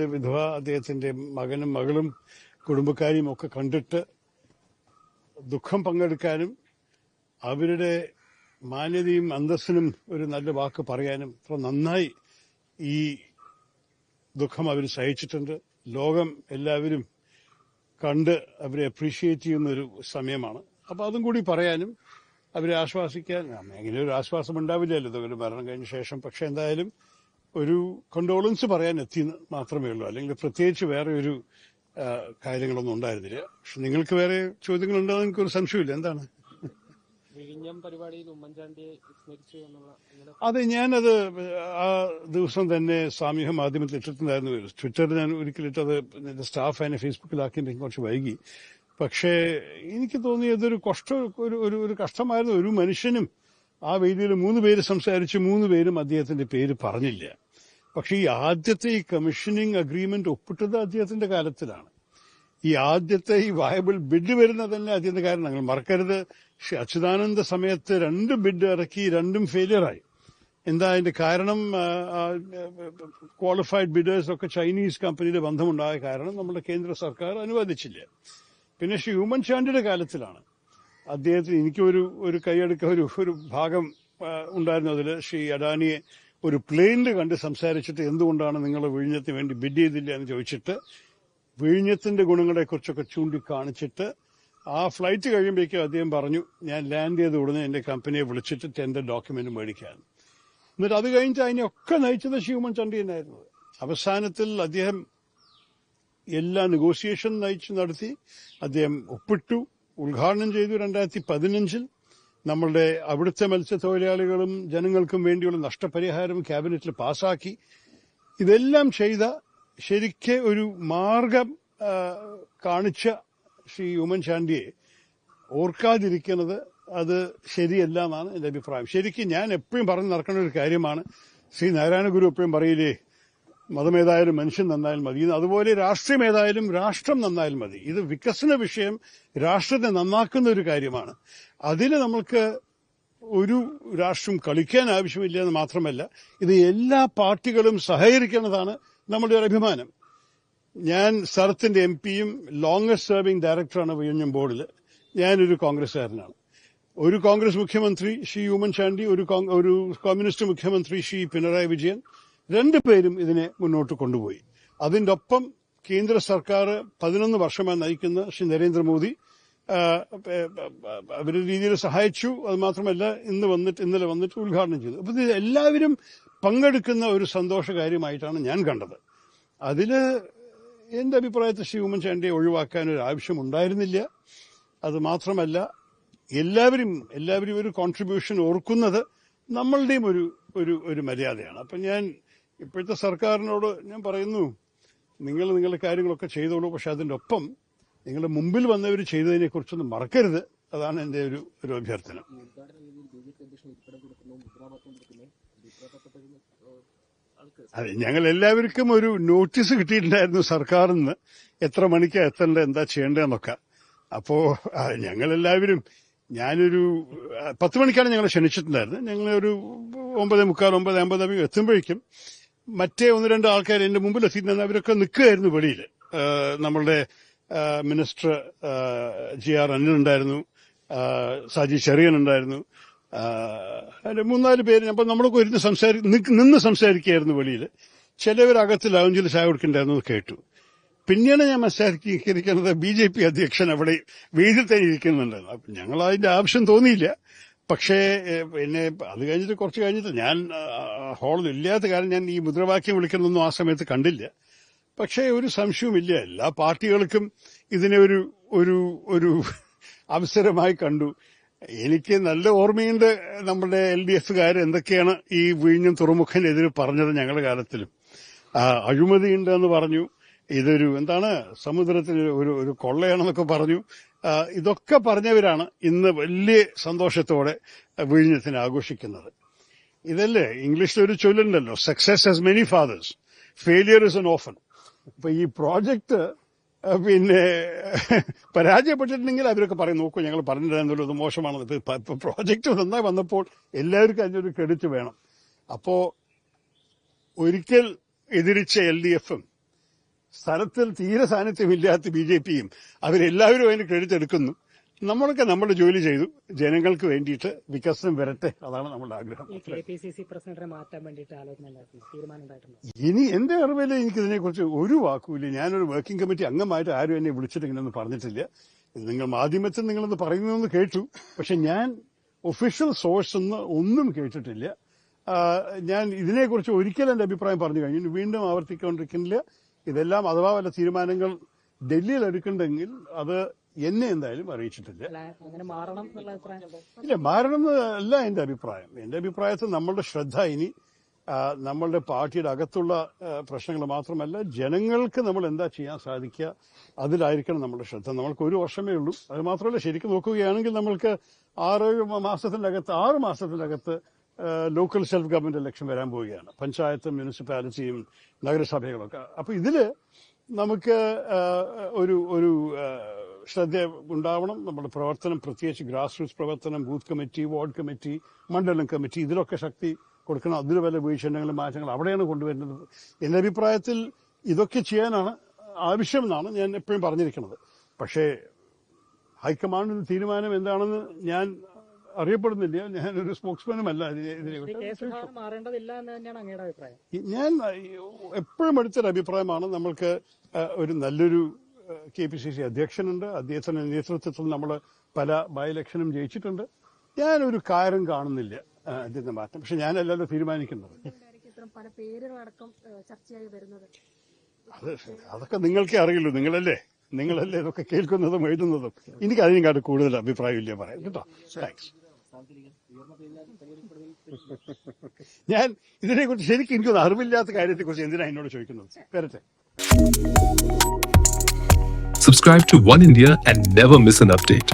വിധവ അദ്ദേഹത്തിന്റെ മകനും മകളും കുടുംബക്കാരെയും ഒക്കെ കണ്ടിട്ട് ദുഃഖം പങ്കെടുക്കാനും അവരുടെ മാന്യതയും അന്തസ്സിനും ഒരു നല്ല വാക്ക് പറയാനും അത്ര നന്നായി ഈ ദുഃഖം അവർ സഹിച്ചിട്ടുണ്ട്. ലോകം എല്ലാവരും കണ്ട് അവരെ അപ്രീഷിയേറ്റ് ചെയ്യുന്ന ഒരു സമയമാണ്. അപ്പൊ അതും കൂടി പറയാനും അവരെ ആശ്വാസിക്കാൻ അങ്ങനെ ഒരു ആശ്വാസം ഉണ്ടാവില്ലല്ലോ ഇതൊരു മരണം കഴിഞ്ഞ ശേഷം. പക്ഷെ എന്തായാലും ഒരു കണ്ടോളൻസ് പറയാൻ എത്തി മാത്രമേ ഉള്ളൂ. അല്ലെങ്കിൽ പ്രത്യേകിച്ച് വേറെ ഒരു കാര്യങ്ങളൊന്നും ഉണ്ടായിരുന്നില്ല. പക്ഷെ നിങ്ങൾക്ക് വേറെ ചോദ്യങ്ങളുണ്ടോ എനിക്ക് എനിക്കൊരു സംശയമില്ല എന്താണ്? അതെ ഞാനത് ആ ദിവസം തന്നെ സാമൂഹ്യ മാധ്യമത്തിൽ ഇട്ടിട്ടുണ്ടായിരുന്നു. ട്വിറ്ററിൽ ഞാൻ ഒരിക്കലിട്ടത് എന്റെ സ്റ്റാഫ് അതിനെ ഫേസ്ബുക്കിലാക്കി കുറച്ച് വൈകി. പക്ഷേ എനിക്ക് തോന്നി അതൊരു കഷ്ട ഒരു ഒരു ഒരു കഷ്ടമായിരുന്നു ഒരു മനുഷ്യനും ആ വേദിയിൽ മൂന്ന് പേര് സംസാരിച്ച് മൂന്ന് പേരും അദ്ദേഹത്തിന്റെ പേര് പറഞ്ഞില്ല. പക്ഷെ ഈ ആദ്യത്തെ ഈ കമ്മീഷനിങ് അഗ്രിമെന്റ് ഒപ്പിട്ടത് അദ്ദേഹത്തിന്റെ കാലത്തിലാണ്. ഈ ആദ്യത്തെ ഈ വയബിൾ ബിഡ് വരുന്നത് തന്നെ അദ്ദേഹത്തിന്റെ കാര്യം നിങ്ങൾ മറക്കരുത്. അച്യുതാനന്ദ സമയത്ത് രണ്ട് ബിഡ് ഇറക്കി രണ്ടും ഫെയിലിയറായി എന്താ അതിന്റെ കാരണം? ക്വാളിഫൈഡ് ബിഡേഴ്സ് ഒക്കെ ചൈനീസ് കമ്പനിയുടെ ബന്ധമുണ്ടായ കാരണം നമ്മുടെ കേന്ദ്ര സർക്കാർ അനുവദിച്ചില്ല. പിന്നെ ശ്രീ ഉമ്മൻചാണ്ടിയുടെ കാലത്തിലാണ്. അദ്ദേഹത്തിന് എനിക്കൊരു ഒരു കൈയെടുക്ക ഒരു ഒരു ഭാഗം ഉണ്ടായിരുന്നു അതിൽ ശ്രീ അഡാനിയെ ഒരു പ്ലെയിനിൽ കണ്ട് സംസാരിച്ചിട്ട് എന്തുകൊണ്ടാണ് നിങ്ങൾ വിഴിഞ്ഞത്തിന് വേണ്ടി ബിഡ് ചെയ്തില്ല എന്ന് ചോദിച്ചിട്ട് വിഴിഞ്ഞത്തിന്റെ ഗുണങ്ങളെ കുറിച്ചൊക്കെ ചൂണ്ടിക്കാണിച്ചിട്ട് ആ ഫ്ലൈറ്റ് കഴിയുമ്പോഴേക്കും അദ്ദേഹം പറഞ്ഞു ഞാൻ ലാൻഡ് ചെയ്ത് ഉടനെ എന്റെ കമ്പനിയെ വിളിച്ചിട്ട് ടെൻഡർ ഡോക്യുമെന്റ് മേടിക്കാൻ. എന്നിട്ട് അത് കഴിഞ്ഞിട്ട് അതിനെയൊക്കെ നയിച്ചത് ചണ്ടി തന്നെയായിരുന്നു അവസാനത്തിൽ അദ്ദേഹം എല്ലാ നെഗോസിയേഷൻ നയിച്ച് നടത്തി അദ്ദേഹം ഒപ്പിട്ടു ഉദ്ഘാടനം ചെയ്തു രണ്ടായിരത്തി പതിനഞ്ചിൽ. നമ്മളുടെ അവിടുത്തെ മത്സ്യത്തൊഴിലാളികളും ജനങ്ങൾക്കും വേണ്ടിയുള്ള നഷ്ടപരിഹാരം ക്യാബിനറ്റിൽ പാസാക്കി. ഇതെല്ലാം ചെയ്ത ശരിക്ക് ഒരു മാർഗം കാണിച്ച ശ്രീ ഉമ്മൻചാണ്ടിയെ ഓർക്കാതിരിക്കുന്നത് അത് ശരിയല്ല എന്നാണ് എന്റെ അഭിപ്രായം. ശരിക്കും ഞാൻ എപ്പോഴും പറഞ്ഞു നടക്കേണ്ട ഒരു കാര്യമാണ് ശ്രീ നാരായണ ഗുരു എപ്പോഴും പറയില്ലേ മതമേതായാലും മനുഷ്യൻ നന്നായാലും മതി. അതുപോലെ രാഷ്ട്രീയം ഏതായാലും രാഷ്ട്രം നന്നായാലും മതി. ഇത് വികസന വിഷയം രാഷ്ട്രത്തെ നന്നാക്കുന്ന ഒരു കാര്യമാണ്. അതിൽ നമ്മൾക്ക് ഒരു രാഷ്ട്രം കളിക്കാൻ ആവശ്യമില്ല എന്ന് മാത്രമല്ല ഇത് എല്ലാ പാർട്ടികളും സഹകരിക്കുന്നതാണ് നമ്മുടെ ഒരു അഭിമാനം. ഞാൻ സർത്തിന്റെ എം പിയും ലോങ്സ്റ്റ് സെർവിംഗ് ഡയറക്ടറാണ് വിഴിഞ്ഞം ബോർഡിൽ ഞാനൊരു കോൺഗ്രസ്സുകാരനാണ്. ഒരു കോൺഗ്രസ് മുഖ്യമന്ത്രി ശ്രീ ഉമ്മൻചാണ്ടി ഒരു ഒരു കമ്മ്യൂണിസ്റ്റ് മുഖ്യമന്ത്രി ശ്രീ പിണറായി വിജയൻ രണ്ടുപേരും ഇതിനെ മുന്നോട്ട് കൊണ്ടുപോയി. അതിന്റെ ഒപ്പം കേന്ദ്ര സർക്കാർ പതിനൊന്ന് വർഷമായി നയിക്കുന്ന ശ്രീ നരേന്ദ്രമോദി അവരുടെ രീതിയിൽ സഹായിച്ചു. അത് മാത്രമല്ല ഇന്ന് വന്നിട്ട് ഇന്നലെ വന്നിട്ട് ഉദ്ഘാടനം ചെയ്തു. അപ്പം ഇത് എല്ലാവരും പങ്കെടുക്കുന്ന ഒരു സന്തോഷ കാര്യമായിട്ടാണ് ഞാൻ കണ്ടത്. അതിൽ എന്റെ അഭിപ്രായത്തിൽ ശ്രീ ഉമ്മൻചാണ്ടിയെ ഒഴിവാക്കാൻ ഒരു ആവശ്യം ഉണ്ടായിരുന്നില്ല. അത് മാത്രമല്ല എല്ലാവരും എല്ലാവരും ഒരു കോൺട്രിബ്യൂഷൻ ഓർക്കുന്നത് നമ്മളുടെയും ഒരു ഒരു ഒരു മര്യാദയാണ്. അപ്പം ഞാൻ ഇപ്പോഴത്തെ സർക്കാരിനോട് ഞാൻ പറയുന്നു നിങ്ങൾ നിങ്ങളുടെ കാര്യങ്ങളൊക്കെ ചെയ്തോളൂ പക്ഷെ അതിന്റെ ഒപ്പം നിങ്ങളുടെ മുമ്പിൽ വന്നവർ ചെയ്തതിനെ കുറിച്ചൊന്നും മറക്കരുത്. അതാണ് എന്റെ ഒരു ഒരു അഭ്യർത്ഥന. അതെ ഞങ്ങൾ എല്ലാവർക്കും ഒരു നോട്ടീസ് കിട്ടിയിട്ടുണ്ടായിരുന്നു സർക്കാരിൽ നിന്ന് എത്ര മണിക്ക് എത്തേണ്ട എന്താ ചെയ്യേണ്ടതെന്നൊക്കെ. അപ്പോ ഞങ്ങളെല്ലാവരും ഞാനൊരു പത്ത് മണിക്കാണ് ഞങ്ങൾ ക്ഷണിച്ചിട്ടുണ്ടായിരുന്നത്. ഞങ്ങൾ ഒരു ഒമ്പത് മുക്കാൽ ഒമ്പത് അമ്പത് എത്തുമ്പോഴേക്കും മറ്റേ ഒന്ന് രണ്ട് ആൾക്കാർ എന്റെ മുമ്പിൽ എത്തിയിട്ടുണ്ടെന്ന് അവരൊക്കെ നിൽക്കുകയായിരുന്നു വെളിയിൽ. നമ്മളുടെ മിനിസ്റ്റർ ജി ആർ അനിൽ ഉണ്ടായിരുന്നു സാജി ചെറിയൻ ഉണ്ടായിരുന്നു മൂന്നാൽ പേര് അപ്പൊ നമ്മളൊക്കെ ഇരുന്ന് സംസാരി നിന്ന് സംസാരിക്കുകയായിരുന്നു വെളിയിൽ. ചിലവരകത്ത് ലൗഞ്ചിൽ ചായ കൊടുക്കണ്ടായിരുന്നു കേട്ടു. പിന്നീട് ഞാൻ മനസ്സിലാക്കിയിരിക്കുന്നത് ബി ജെ പി അധ്യക്ഷൻ അവിടെ വീതിൽ തന്നെ ഇരിക്കുന്നുണ്ടായിരുന്നു. അപ്പൊ ഞങ്ങൾ അതിന്റെ ആവശ്യം തോന്നിയില്ല. പക്ഷേ പിന്നെ അത് കഴിഞ്ഞിട്ട് കുറച്ച് കഴിഞ്ഞിട്ട് ഞാൻ ഹാളിൽ ഇല്ലാത്ത കാര്യം ഞാൻ ഈ മുദ്രാവാക്യം വിളിക്കുന്നൊന്നും ആ സമയത്ത് കണ്ടില്ല. പക്ഷേ ഒരു സംശയവുമില്ല. എല്ലാ പാർട്ടികൾക്കും ഇതിനെ ഒരു ഒരു ഒരു അവസരമായി കണ്ടു. എനിക്ക് നല്ല ഓർമ്മയുണ്ട് നമ്മുടെ എൽ ഡി എഫുകാർ എന്തൊക്കെയാണ് ഈ വിഴിഞ്ഞം തുറമുഖനെതിരെ പറഞ്ഞത് ഞങ്ങളുടെ കാലത്തിലും. അഴിമതിയുണ്ടെന്ന് പറഞ്ഞു. ഇതൊരു എന്താണ് സമുദ്രത്തിൽ ഒരു ഒരു കൊള്ളയാണെന്നൊക്കെ പറഞ്ഞു. ഇതൊക്കെ പറഞ്ഞവരാണ് ഇന്ന് വലിയ സന്തോഷത്തോടെ വിഴിഞ്ഞത്തിന് ആഘോഷിക്കുന്നത്. ഇതല്ലേ ഇംഗ്ലീഷിൽ ഒരു ചൊല്ലുണ്ടല്ലോ success has many fathers failure is an orphan അപ്പൊ ഈ പ്രോജക്റ്റ് പിന്നെ പരാജയപ്പെട്ടിട്ടുണ്ടെങ്കിൽ അവരൊക്കെ പറയും നോക്കൂ ഞങ്ങൾ പറഞ്ഞിട്ടുണ്ടായിരുന്നല്ലോ ഇത് ഇപ്പൊ പ്രോജക്റ്റ് നന്നായി വന്നപ്പോൾ എല്ലാവർക്കും അതിനൊരു ക്രെഡിറ്റ് വേണം. അപ്പോ ഒരിക്കൽ എതിരിച്ച എൽ ഡി എഫും സ്ഥലത്തിൽ തീരെ സാന്നിധ്യമില്ലാത്ത ബി ജെ പിയും അവരെല്ലാവരും അതിന് ക്രെഡിറ്റ് എടുക്കുന്നു. നമ്മളൊക്കെ നമ്മുടെ ജോലി ചെയ്തു. ജനങ്ങൾക്ക് വേണ്ടിയിട്ട് വികസനം വരട്ടെ. അതാണ് നമ്മുടെ ആഗ്രഹം. ഇനി എന്റെ അറിവിൽ എനിക്ക് ഇതിനെക്കുറിച്ച് ഒരു വാക്കുമില്ല. ഞാനൊരു വർക്കിംഗ് കമ്മിറ്റി അംഗമായിട്ട് ആരും എന്നെ വിളിച്ചിട്ട് ഇങ്ങനെയൊന്നും പറഞ്ഞിട്ടില്ല. ഇത് നിങ്ങൾ മാധ്യമത്തിൽ നിങ്ങളൊന്ന് പറയുന്നതെന്ന് കേട്ടു. പക്ഷെ ഞാൻ ഒഫീഷ്യൽ സോഴ്സ് ഒന്ന് ഒന്നും കേട്ടിട്ടില്ല. ഞാൻ ഇതിനെക്കുറിച്ച് ഒരിക്കലും എന്റെ അഭിപ്രായം പറഞ്ഞു കഴിഞ്ഞു വീണ്ടും ആവർത്തിക്കൊണ്ടിരിക്കുന്നില്ല. ഇതെല്ലാം അഥവാ വല്ല തീരുമാനങ്ങൾ ഡൽഹിയിൽ എടുക്കണ്ടെങ്കിൽ അത് എന്നെ എന്തായാലും അറിയിച്ചിട്ടില്ല. ഇല്ല മാറണം അല്ല എന്റെ അഭിപ്രായം. എന്റെ അഭിപ്രായത്തിൽ നമ്മളുടെ ശ്രദ്ധ ഇനി നമ്മളുടെ പാർട്ടിയുടെ അകത്തുള്ള പ്രശ്നങ്ങൾ മാത്രമല്ല ജനങ്ങൾക്ക് നമ്മൾ എന്താ ചെയ്യാൻ സാധിക്കുക അതിലായിരിക്കണം നമ്മുടെ ശ്രദ്ധ. നമ്മൾക്ക് ഒരു വർഷമേ ഉള്ളൂ. അത് മാത്രമല്ല ശരിക്കും നോക്കുകയാണെങ്കിൽ നമ്മൾക്ക് ആറ് മാസത്തിനകത്ത് ആറ് മാസത്തിന്റെ അകത്ത് ലോക്കൽ സെൽഫ് ഗവൺമെന്റ് ഇലക്ഷൻ വരാൻ പോവുകയാണ്. പഞ്ചായത്തും മുനിസിപ്പാലിറ്റിയും നഗരസഭകളൊക്കെ. അപ്പൊ ഇതിൽ നമുക്ക് ഒരു ഒരു ശ്രദ്ധ ഉണ്ടാവണം. നമ്മുടെ പ്രവർത്തനം പ്രത്യേകിച്ച് ഗ്രാസ് റൂട്ട്സ് പ്രവർത്തനം ബൂത്ത് കമ്മിറ്റി വാർഡ് കമ്മിറ്റി മണ്ഡലം കമ്മിറ്റി ഇതിലൊക്കെ ശക്തി കൊടുക്കണം. അതിന് വല്ല വീഴ്ചകളും മാറ്റങ്ങൾ അവിടെയാണ് കൊണ്ടുവരുന്നത്. എന്റെ അഭിപ്രായത്തിൽ ഇതൊക്കെ ചെയ്യാനാണ് ആവശ്യമെന്നാണ് ഞാൻ എപ്പോഴും പറഞ്ഞിരിക്കുന്നത്. പക്ഷേ ഹൈക്കമാൻഡിന്റെ തീരുമാനം എന്താണെന്ന് ഞാൻ അറിയപ്പെടുന്നില്ല. ഞാൻ ഒരു അങ്ങയുടെ അഭിപ്രായം. ഞാൻ എപ്പോഴും എടുത്തൊരു അഭിപ്രായമാണ് നമ്മൾക്ക് ഒരു നല്ലൊരു കെ പി സി സി അധ്യക്ഷനുണ്ട്. അദ്ദേഹത്തിന്റെ നേതൃത്വത്തിൽ നമ്മൾ പല ബൈ ഇലക്ഷനും ജയിച്ചിട്ടുണ്ട്. ഒരു കാര്യം കാണുന്നില്ല ഇതിന്റെ മാറ്റം പക്ഷെ ഞാനല്ലല്ലോ തീരുമാനിക്കുന്നത്. അത് അതൊക്കെ നിങ്ങൾക്കേ അറിയുള്ളൂ. നിങ്ങളല്ലേ നിങ്ങളല്ലേ ഇതൊക്കെ കേൾക്കുന്നതും എഴുതുന്നതും. എനിക്ക് അതിനെക്കാട്ട് കൂടുതൽ അഭിപ്രായമില്ല പറയാം. കേട്ടോ? താങ്ക്സ് ഞാൻ ഇതിനെക്കുറിച്ച് ശരിക്കും എനിക്കൊന്നും അറിവില്ലാത്ത കാര്യത്തെക്കുറിച്ച് എന്തിനാ എന്നോട് ചോദിക്കുന്നത് വരട്ടെ Subscribe to One India and never miss an update.